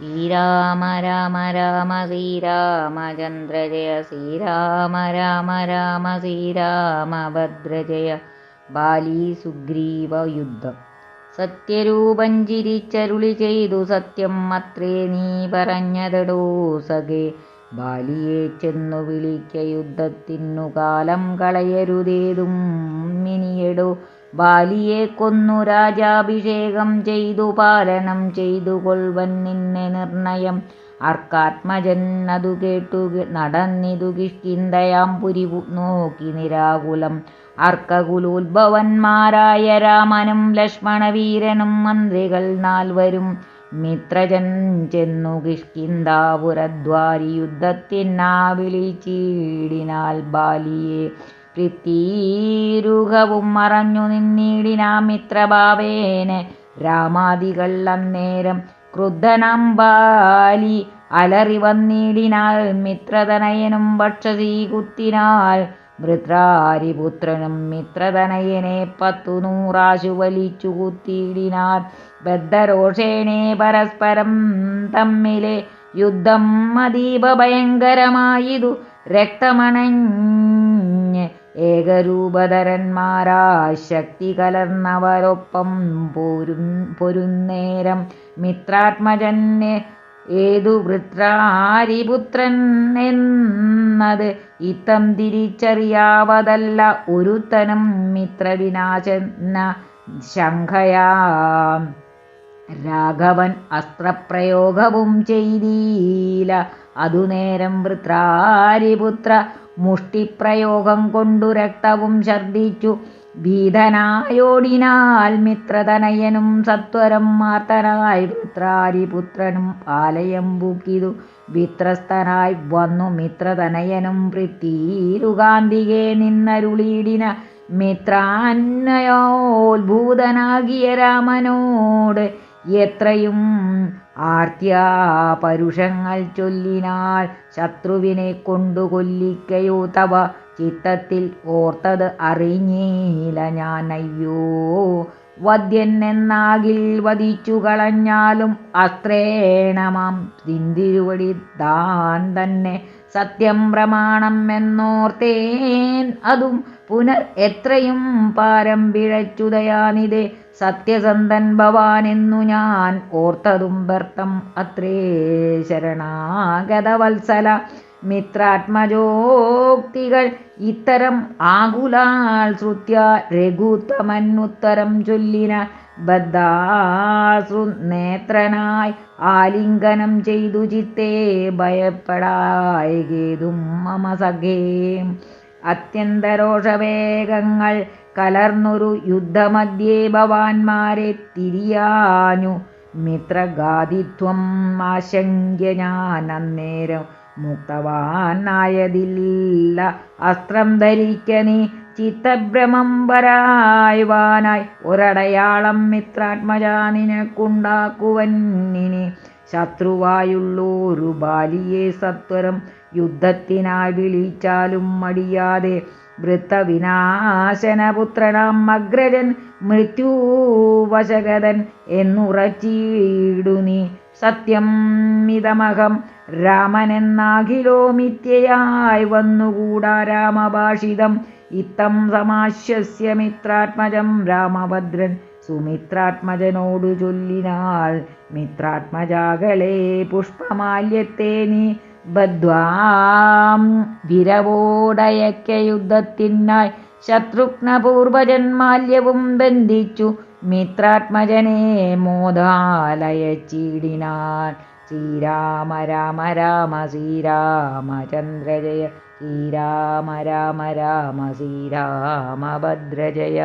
ശ്രീരാമ രാമ രാമ ശ്രീരാമചന്ദ്ര ജയ ശ്രീരാമ രാമ രാമ ശ്രീരാമഭദ്ര ജയ ബാലി സുഗ്രീവ യുദ്ധം. സത്യരൂപം ചിരിച്ചരുളി ചെയ്തു സത്യം അത്രേ നീ പറഞ്ഞതടോ സഖേ. ബാലിയെ ചെന്നു വിളിക്ക യുദ്ധത്തിനു കാലം കളയരുതേതും മിനിയടോ ബാലിയെ കൊന്നു രാജാഭിഷേകം ചെയ്തു പാലനം ചെയ്തു കൊൾവൻ നിന്നെ നിർണയം. അർക്കാത്മജൻ അതു കേട്ടു നടന്നിതു കിഷ്കിന്തയാം പുരി നോക്കി നിരാകുലം. അർക്കകുലോത്ഭവന്മാരായ രാമനും ലക്ഷ്മണവീരനും മന്ത്രികൾ നാൽവരും മിത്രജൻ ചെന്നു കിഷ്കിന്താപുരദ്വാരി യുദ്ധത്തിനാവിളി ചീടിനാൽ ബാലിയെ പൃഥ്വീരുഹവും മറഞ്ഞു നിന്നിടിനാ മിത്രഭാവേന രാമാദികൾ അന്നേരം ക്രുദ്ധനമ്പാലി അലറി വന്നിടിനാൽ മിത്രതനയനും ഭക്ഷതീ കുത്തിനാൽ വൃത്രാരിപുത്രനും മിത്രതനയനെ പത്തു നൂറാശു വലിച്ചു കുത്തിയിടിനാൽ ബദ്ധരോഷേണേ പരസ്പരം തമ്മിലെ യുദ്ധം അതീവ ഭയങ്കരമായിതു രക്തമണഞ്ഞ് ഏകരൂപധരന്മാരാ ശക്തി കലർന്നവരൊപ്പം പൊരു പൊരുന്നേരം മിത്രാത്മജന്യെ ഏതു വൃത്രാരിപുത്രൻ എന്നത് ഇത്തം തിരിച്ചറിയാവതല്ല ഒരുത്തനും മിത്രവിനാശന ശങ്കയാം രാഘവൻ അസ്ത്രപ്രയോഗവും ചെയ്തീല. അതുനേരം വൃത്രാരിപുത്ര മുഷ്ടിപ്രയോഗം കൊണ്ടു രക്തവും ഛർദിച്ചു ഭീതനായോടിനാൽ മിത്രതനയനും സത്വരം മാർത്തനായി വൃത്രാരിപുത്രനും ആലയം പൂക്കിതു. വിത്രസ്തനായി വന്നു മിത്രതനയനും പൃഥ്വീരുകാന്തികെ നിന്നരുളീടിന മിത്രാന്നയോത്ഭൂതനാകിയ രാമനോട് എത്രയും ആർത്തിയാ പരുഷങ്ങൾ ചൊല്ലിനാൽ ശത്രുവിനെ കൊണ്ടു കൊല്ലിക്കയോ. തവ ചിത്തത്തിൽ ഓർത്തത് അറിഞ്ഞീല ഞാൻ അയ്യോ വദ്യൻ എന്നാകിൽ വധിച്ചു കളഞ്ഞാലും അസ്ത്രേണമാം തിന്തിരുവടി താൻ തന്നെ സത്യം പ്രമാണം എന്നോർത്തേൻ. അതും പുനർ എത്രയും പാരം പിഴച്ചുതയാനിതേ സത്യസന്ധൻ ഭവാനെന്നു ഞാൻ ഓർത്തതും വ്യർത്ഥം അത്രേ ശരണാഗതവത്സല. മിത്രാത്മജോക്തികൾ ഇത്തരം ആകുലാൽ ശ്രുത്യ രഘുത്തമന്നുത്തരം ചൊല്ലിന ബദ്ധാശ്രു നേത്രനായി ആലിംഗനം ചെയ്തു ചിത്തേ ഭയപ്പെടായകേതും മമ സഖേ. അത്യന്തരോഷവേഗങ്ങൾ കലർന്നൊരു യുദ്ധമധ്യേ ഭവാന്മാരെ തിരിയാനു മിത്രഗാദിത്വം ആശങ്ക്യ ഞാൻ അന്നേരം മുക്തവാനായതില്ല. അസ്ത്രം ധരിക്ക നീ ചിത്തഭ്രമം വരായുവാനായി. ഒരടയാളം മിത്രാത്മജാ നിനക്കുണ്ടാക്കുവന്നിനി ശത്രുവായുള്ളൊരു ബാലിയെ സത്വരം. യുദ്ധത്തിനായി വിളിച്ചാലും മടിയാതെ വൃത്തവിനാശനപുത്രനാം അഗ്രജൻ മൃത്യുവശകതൻ എന്നുറച്ചിടു നീ സത്യം മിതമഹം രാമനെന്നാഖിലോ മിഥ്യയായി വന്നുകൂടാ രാമഭാഷിതം. ഇത്തം സമാശ്യസ്യ മിത്രാത്മജം രാമഭദ്രൻ സുമിത്രാത്മജനോടു ചൊല്ലിനാൾ മിത്രാത്മജാകളെ പുഷ്പമാല്യത്തെ നീ ബദ്ധ്വാം. വിരവോടയക്ക യുദ്ധത്തിനായി ശത്രുഘ്നപൂർവജന്മാല്യവും ബന്ധിച്ചു. മിത്രാത്മജനെ മോദാലയച്ചിടിനാൻ. ശ്രീരാമ രാമ രാമ ശ്രീരാമചന്ദ്ര ജയ ശ്രീരാമ രാമ രാമ ശ്രീരാമഭദ്ര ജയ